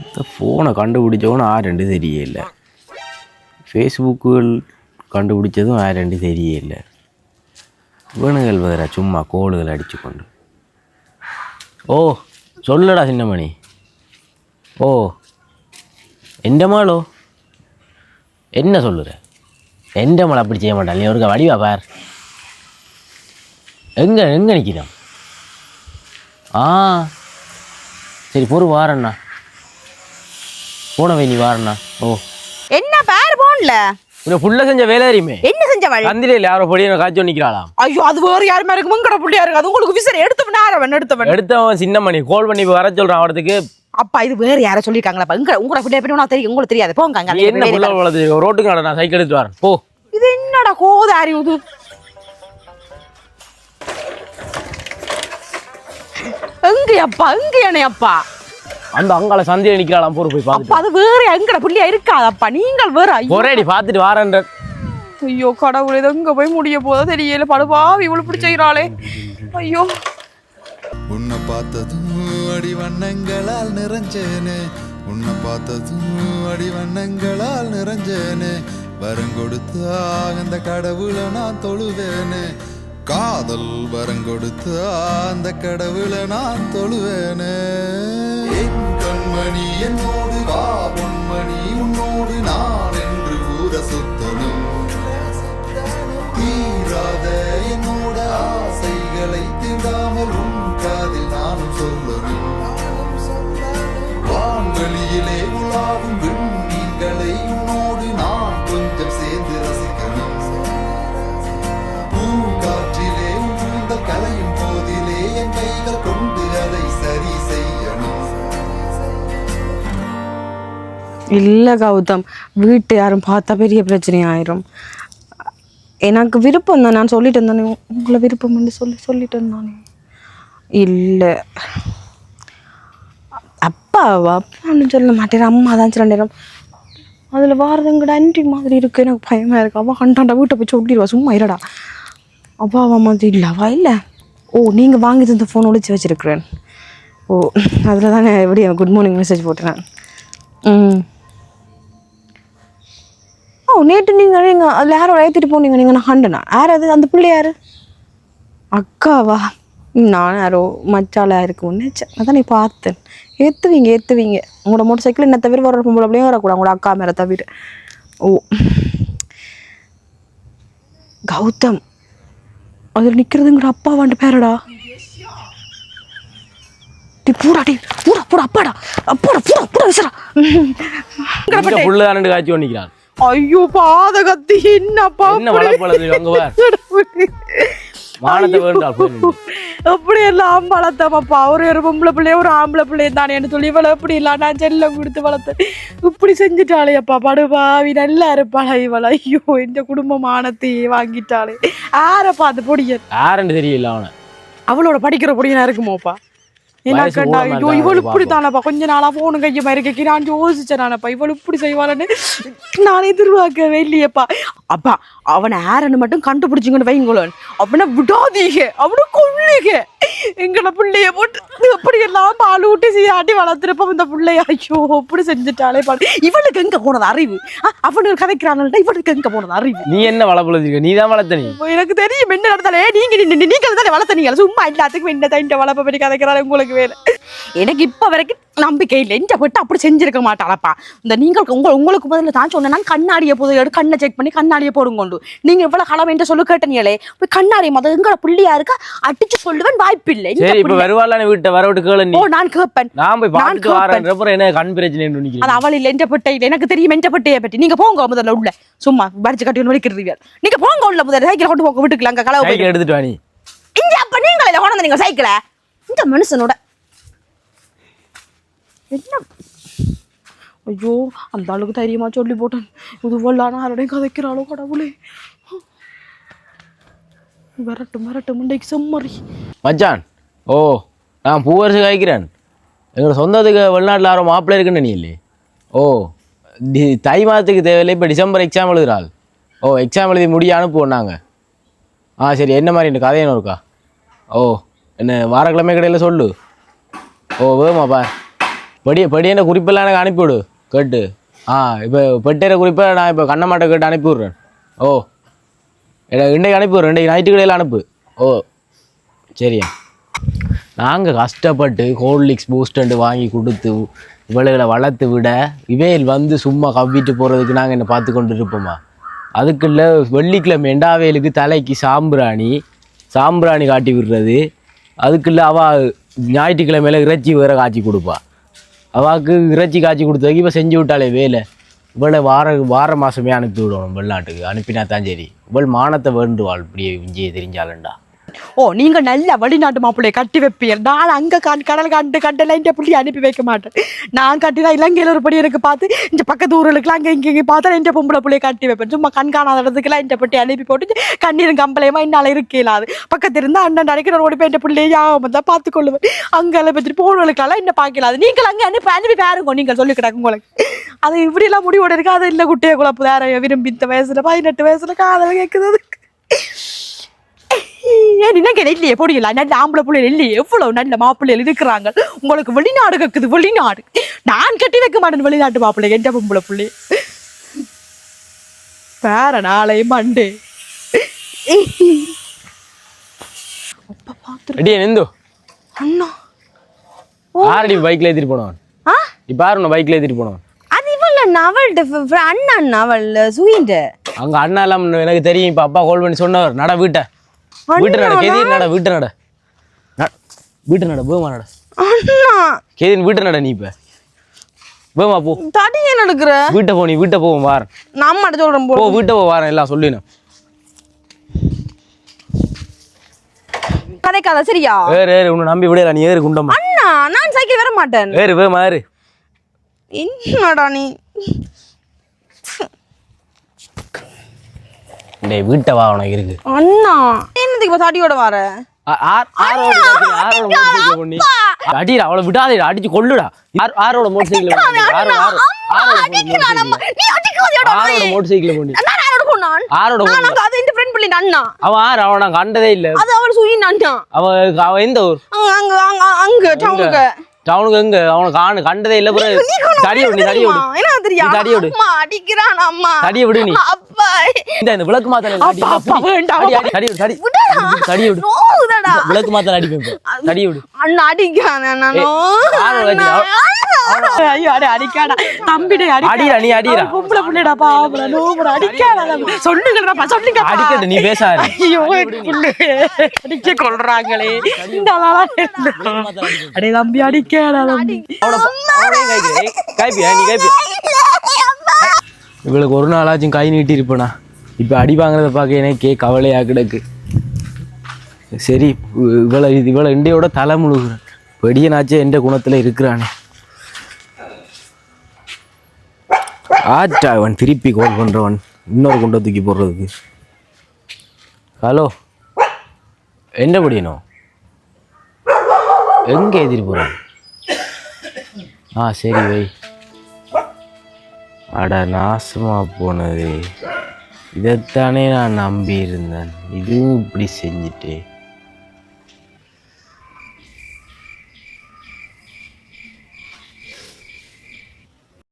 இந்த ஃபோனை கண்டுபிடிச்சவனும் ஆரெண்டு தெரியல ஃபேஸ்புக்குகள் கண்டுபிடிச்சதும் ஆரெண்டு தெரியல வேணுங்கள் வேற சும்மா கோடுகள் அடித்து கொண்டு. ஓ சொல்லடா சின்னமணி. ஓ எந்த மாளோ என்ன சொல்லுற? எந்த மலை அப்படி செய்ய மாட்டான் நீ ஒருக்க வடிவா பார். எங்கே எங்கே நிற்கிறான் ஆ சரி பொறு வாரண்ணா. போனவை நீ வாரண்ணா. ஓ. என்ன பேர் போன்ல உன்னை ஃபுல்லாக செஞ்ச வேலை அறியுமே என்ன செஞ்சவள் கந்திரியில் யாரோ பொடியை காய்ச்சி நிற்கிறாளாம் ஐயோ அது வேற யாருமே இருக்கு. முங்கட புள்ளியா இருக்கு. அது உங்களுக்கு விசிற. எடுத்தவன் ஆரவன் எடுத்தவன். எடுத்தவன் சின்னமணி. கோல் பண்ணி வர சொல்கிறான் அவரத்துக்கு அப்பா இது வேற யார சொல்லிருக்காங்களா உங்க உங்களோட புள்ளைய பத்தி உனக்கு தெரியும் உங்களுக்கு தெரியாது. போங்க அங்க. என்ன புள்ள வளர்த்து ரோட்டுக்கு நட நான் சைக்கிள் எடுத்து வரேன். போ. இது என்னடா கோதாரி இது எங்கயப்பா? எங்கயானேப்பா அந்த அங்கால சந்தையில் நிற்கிறாளாம் பொறு போய் அப்பா பார்த்துட்டு அது வேற எங்கட புள்ளியா இருக்காதப்பா நீங்கள் வேற ஐயோ. ஒரேடி பார்த்துட்டு வாரன்ற ஐயோ கடவுள் இது எங்க போய் முடிய போதோ தெரியல படுபாவி இவ்வளவு பிடிச்சிக்கிறாளே ஐயோ. உன்னை பார்த்ததும் அடி வண்ணங்களால் நிறைஞ்சேனே. உன்னை பார்த்ததும் அடி வண்ணங்களால் நிறைஞ்சேனே. வரம் கொடுத்தா அந்த கடவுளை நான் தொழுவேனே காதல் வரம் கொடுத்த அந்த கடவுளை நான் தொழுவேனே. என் கண்மணி என்னோடு வா பொன்மணி உன்னோடு நான் என்று ஊர சுத்தனும் தீராத என்னோட ஆசைகளை திடாமல் உன் காதில் நானும் சொல்லணும். வான்வெளியிலே உலாவும் இல்லை கௌதம் வீட்டு யாரும் பார்த்தா பெரிய பிரச்சனை ஆயிரும் எனக்கு விருப்பம் தான் நான் சொல்லிட்டு இருந்தானே உங்களை விருப்பம் சொல்லி சொல்லிட்டு இருந்தானே. இல்லை. அப்பாவா அப்பான்னு சொல்ல மாட்டேன் அம்மா தான் சில நேரம். அதில் வாரதுங்கட ஆன்டி மாதிரி இருக்குது எனக்கு பயமாக இருக்குது அவள் கண்டாண்டா வீட்டை போய் சொல்லிடுவா சும்மா இருடா. அப்பாவா மாதிரி இல்லைவா இல்லை. ஓ நீங்கள் வாங்கி தந்த ஃபோன் ஒழிச்சு வச்சிருக்கிறேன். ஓ அதில் தானே எப்படி குட் மார்னிங் மெசேஜ் போட்டுறேன் ம். நேற்று நீங்கள் நீங்கள் அதில் யாரோ ஏற்றிட்டு போனீங்க நீங்கள் நான் ஹண்டனா? யார் அது? அந்த பிள்ளை யார்? அக்காவா? நான் யாரோ மச்சாலா இருக்கும் நினச்சேன். அதான் நீ பார்த்தேன். ஏற்றுவீங்க ஏற்றுவீங்க உங்களோட மோட்டர் சைக்கிள் என்ன தவிர வர பொம்பளை பிள்ளையும் வரக்கூடாது. உங்களோட அக்கா மேலே தவிர. ஓ. கௌதம். அதில் நிற்கிறதுங்கிற அப்பா வாண்டு பேரடா. டி பூடா டி பூடா பூடா அப்பாடா. அப்பாடா பூடா பூடா விசரா இந்த புள்ள தானண்டு காய்ச்சி ஐயோ பாதகத்தி என்னப்பா என்ன வளப்பழது அங்க பார். மானத்தை வேண்டால் போய் நில்லு. அப்படி எல்லாம் வளர்த்தப்பா ஒரு ஒரு பொம்பளை பிள்ளைய ஒரு ஆம்பளை பிள்ளைய தானேன்னு சொல்லி இவளை எப்படி இல்லை நான் செல்லம் கொடுத்து வளர்த்தேன். இப்படி செஞ்சுட்டாளே அப்பா படுபாவி நல்லா இருப்பாளா இவளை? ஐயோ இந்த குடும்ப மானத்தையே வாங்கிட்டாளே. ஆரப்பா அந்த பொடியன். யாருன்னு தெரியல அவனை. அவளோட படிக்கிற பொடியனா இருக்குமோப்பா என்ன வயசு கண்டா கூட ஐயோ இவள் இப்படி. தானப்பா கொஞ்ச நாளா போனும் கையமா இருக்க நான் யோசிச்சேன் நானப்பா இவள் இப்படி செய்வாளன்னு. நான் எதிர்பார்க்கவே இல்லையப்பா. அப்பா அவனை ஆரன்னு மட்டும் கண்டுபிடிச்சிங்கன்னு வைங்களோன் அவனை விடாதீங்க. அவனை கொள்ளுங்க எங்களை பிள்ளைய போட்டு எப்படி எல்லாம் பால் ஊட்டி சீராட்டி வளர்த்துறப்ப இந்த பிள்ளைய. ஐயோ அப்படி செஞ்சுட்டாலே பாரு இவளுக்கு எங்க போனது அறிவு? அவனுக்கு கதைக்கிறான்டா இவளுக்கு எங்க போனது அறிவு? நீ என்ன வளப்பழது நீ தான் வளர்த்த நீ. எனக்கு தெரியும். என்ன நடந்தாலே நீங்க நீ- நீ- நீங்கள் தானே வளர்த்தனீங்க சும்மா எல்லாத்துக்கும் என்ன தான் வளர்ப்ப பற்றி கதைக்கிறாரு உங்களுக்கு வேலை எனக்கு இப்ப வரைக்கும் நம்பிக்கை இல்லை. எந்த பட்டு அப்படி செஞ்சிருக்க மாட்டாளப்பா. இந்த நீங்கள் உங்க உங்களுக்கு முதல்ல தான் சொன்னேன். கண்ணாடியை போது கண்ணை செக் பண்ணி கண்ணாடியை போடுங்க கொண்டு நீங்க இவ்வளவு களம் என்று சொல்லு கேட்டீங்களே போய் கண்ணாடி மொதல் எங்கட புள்ளியா இருக்க? அடிச்சு சொல்லுவேன் வாய்ப்பில்லை. இந்த சரி இப்ப வருவாளான வீட்டை வர விட்டு கேளு நீ. ஓ நான் கேட்பேன். நான் போய் நான் கேட்பேன். அப்புறம் என்ன கண் பிரச்சனை அது நினைக்கிறேன் அவள் இல்லை என்ற பட்டை இல்லை. எனக்கு தெரியும் என்ற பட்டையை பற்றி. நீங்க போங்க முதல்ல உள்ள. சும்மா படிச்சு கட்டி வலிக்கிறீங்க நீங்க போங்க உள்ள முதல்ல. சைக்கிள் கொண்டு போங்க வீட்டுக்குள்ள அங்க களவு எடுத்துட்டு வா நீ. இங்க அப்ப நீங்களே கொண்டு வந்தீங்க சைக்கிளை? இந்த மனுஷனோட என்ன ஐயோ அந்த அளவுக்கு தைரியமாக சொல்லி போட்டேன் இது வல்லான யாரோடையும் கதைக்கிறாளோ கடவுளே விரட்டும் விரட்டும் முண்டைக்கு செம்மறி மச்சான் ஓ நான் பூவரசு காய்க்கிறேன் எங்களோட சொந்தத்துக்கு வெளிநாட்டில் யாரும் மாப்பிள்ளை இருக்குன்னு நீ இல்லை ஓ டி தை மாதத்துக்கு தேவையில்லை இப்போ டிசம்பர் எக்ஸாம் எழுதுறாள் ஓ எக்ஸாம் எழுதி முடிய அனுப்புவோம் நாங்கள் ஆ சரி என்ன மாதிரி இந்த கதையனும் இருக்கா ஓ என்ன வாரக்கிழமை கடையில் சொல்லு ஓ வேமாப்பா படிய படியான குறிப்பெல்லாம் எனக்கு அனுப்பிவிடு கேட்டு. ஆ இப்போ பெட்டேரை குறிப்பை நான் இப்போ கண்ணமாட்டை கேட்டு அனுப்பி விட்றேன் ஓ இன்றைக்கு அனுப்பி விட்றேன் இன்றைக்கு நைட்டு கடையில் அனுப்பு. ஓ. சரியா. நாங்கள் கஷ்டப்பட்டு ஹோல்லிக்ஸ் பூஸ்டண்டு வாங்கி கொடுத்து இவளுகளை வளர்த்து விட இவையில் வந்து சும்மா கவ்விட்டு போகிறதுக்கு நாங்கள் என்ன பார்த்து கொண்டு இருப்போமா? அதுக்குள்ள வெள்ளிக்கிழமை எண்டாவேலுக்கு தலைக்கு சாம்பிராணி சாம்பிராணி காட்டி விடுறது. அதுக்குள்ள அவள் ஞாயிற்றுக்கிழமையில இறைச்சி வேற காய்ச்சி கொடுப்பா. அவாக்கு இறைச்சி காய்ச்சி கொடுத்ததுக்கு இப்போ செஞ்சு விட்டாலே வேலை. இவளை வார வார மாதமே அனுப்பி விடணும் வெளிநாட்டுக்கு. அனுப்பினா தான் சரி. இவள் மானத்தை வேண்டுவாள் இப்படியே இஞ்சியை தெரிஞ்சாலண்டா ஓ நீங்கள் நல்ல வெளிநாட்டு மாப்பிள்ளைய கட்டி வைப்பீர் நான் அங்கே கண் கடல் கண்டு கண்டல இந்த புள்ளி அனுப்பி வைக்க மாட்டேன். நான் கட்டினா இலங்கையில் ஒரு படி எனக்கு பார்த்து இந்த பக்கத்து ஊர்களுக்குலாம் அங்கே இங்கே இங்கே பார்த்தா இந்த பொம்பளை புள்ளையை கட்டி வைப்பேன். சும்மா கண் காணாத இடத்துக்குலாம் இந்த பட்டி அனுப்பி போட்டு கண்ணீரும் கம்பளையமா என்னால் இருக்கலாது பக்கத்து இருந்தால் அண்ணன் அடைக்கிற ஓடி போய் இந்த பிள்ளைய ஞாபகம் தான் பார்த்துக்கொள்ளுவேன். அங்கே வச்சுட்டு போனவர்களுக்கெல்லாம் என்ன பார்க்கலாது நீங்கள் அங்கே அனுப்பி அனுப்பி பாருங்க. நீங்கள் சொல்லிக்கிட்டாங்க உங்களுக்கு. அது இப்படிலாம் முடிவோட இருக்கு? அது இல்லை குட்டியை குழப்பு. வேற விரும்பி இந்த வயசுல பதினெட்டு வயசுல காதல் கேட்குது ஏன் என்ன இல்லையே போடுங்களா நல்ல ஆம்பளை பிள்ளைகள் இல்லையே எவ்வளவு நல்ல மாப்பிள்ளைகள் இருக்கிறாங்க? உங்களுக்கு வெளிநாடு கேக்குது வெளிநாடு. நான் கட்டி வைக்க மாட்டேன் வெளிநாட்டு மாப்பிள்ளை எந்த பொம்பளை பிள்ளை? வேற நாளை மண்டே. அப்பா பாத்துரு. ரெடியா நிந்து. அண்ணா. ஆரடி போனவன். ஆ? இப்போ யார் பைக்கில் ஏற்றிட்டு போனவன். அது இவள் அவள்கிட்ட அண்ணன் அவள் சுயின்ட்டு அங்கே அண்ணா எல்லாம் எனக்கு தெரியும் இப்போ அப்பா கால் பண்ணி சொன்னவர் நட வீட்டை. வீட்டு நட கேதின் நட வீட்டு நட. வீட்டு நட பேமா நட. அண்ணா. கேதின் வீட்டு நட நீ இப்போ. பேமா போ. தடி ஏன் வீட்டை போ நீ வீட்டை போவோம் நான் அம்மாட்ட சொல்றேன் போ. வீட்டை போ வாரேன் எல்லாம் சொல்லினேன் கதைக்காத சரியா? ஏறு ஏறு உன்னை நம்பி விடையில நீ ஏறு அண்ணா நான் சைக்கிள் வர மாட்டேன். ஏறு வேமா ஏறு. என்னடா நீ? டேய் வீட்டை வா உனக்கு இருக்கு. அண்ணா. என்னதுக்கு இப்போ தடியோட வர? பண்ணி. அடிடா அவளை விடாதே அடிச்சு கொல்லுடா. ஆர்- ஆரோட மோட்டர் சைக்கிள் பண்ணி. ஆரோ ஆரோ ஆரோட மோட்டர் சைக்கிள் பண்ணி. ஆரோட அது இந்த ஃப்ரெண்ட் பிள்ளை அண்ணா. அவன் ஆறு அவன் கண்டதே இல்ல. அது அவள் சுயின் அண்ணா. அவன் அவன் எந்த ஊர்? அங்க அங்க அங்க அங்க டவுனுக்கு. டவுனுக்கு எங்க? அவனை காணு கண்டதே இல்ல பிறகு. தடிய விடு நீ தடிய விடு. என்ன தெரியா நீ தடிய விடு. அம்மா அடிக்கிறான் அம்மா? தடிய விடு நீ. அப்பா. இந்த இந்த விளக்கு மாத்தல அப்பா, அப்பா, வேண்டாம். தடி விடு தடி. தடி விடு. நோவுதடா விளக்கு மாத்தல இப்ப. தடிய விடு. அண்ணா அடிக்கிறான் அண்ணா. நோ. ஐயோ அடே அடிக்காடா. தம்பிடே அடிடா நீ அடிடா. அவன் பொம்பளை பிள்ளைடா பாவல நோபுற அடிக்காடா சொல்லுங்கடா சொல்லுங்க அடிக்கட்டு நீ பேசாத. ஐயோ புள்ளு. அடிக்க கொள்றாங்களே. இந்த ஆளா அடே தம்பி அடிக்காடா தம்பி. அவனை அவனையும் கைப்பியா ஏய், கைப்பியா நீ கைப்பியா இவளுக்கு ஒரு நாளாச்சும் கை நீட்டி இருப்பேனா இப்போ அடி வாங்குறத பார்க்க எனக்கே கவலையா கிடக்கு. சரி இவ- இவளை இவளை இண்டையோட தலை முழுகுறேன். பெடியனாச்சே எந்த குணத்தில் இருக்கிறானே. ஆச்சா அவன் திருப்பி கால் பண்ணுறவன் இன்னொரு குண்டை தூக்கி போடுறதுக்கு. ஹலோ என்ன படியணும் எங்கே எழுதிட்டு போகிறான் ஆ சரி வை. அட நாசமாக போனது. இதைத்தானே நான் நம்பி இருந்தேன் இதுவும் இப்படி செஞ்சுட்டே.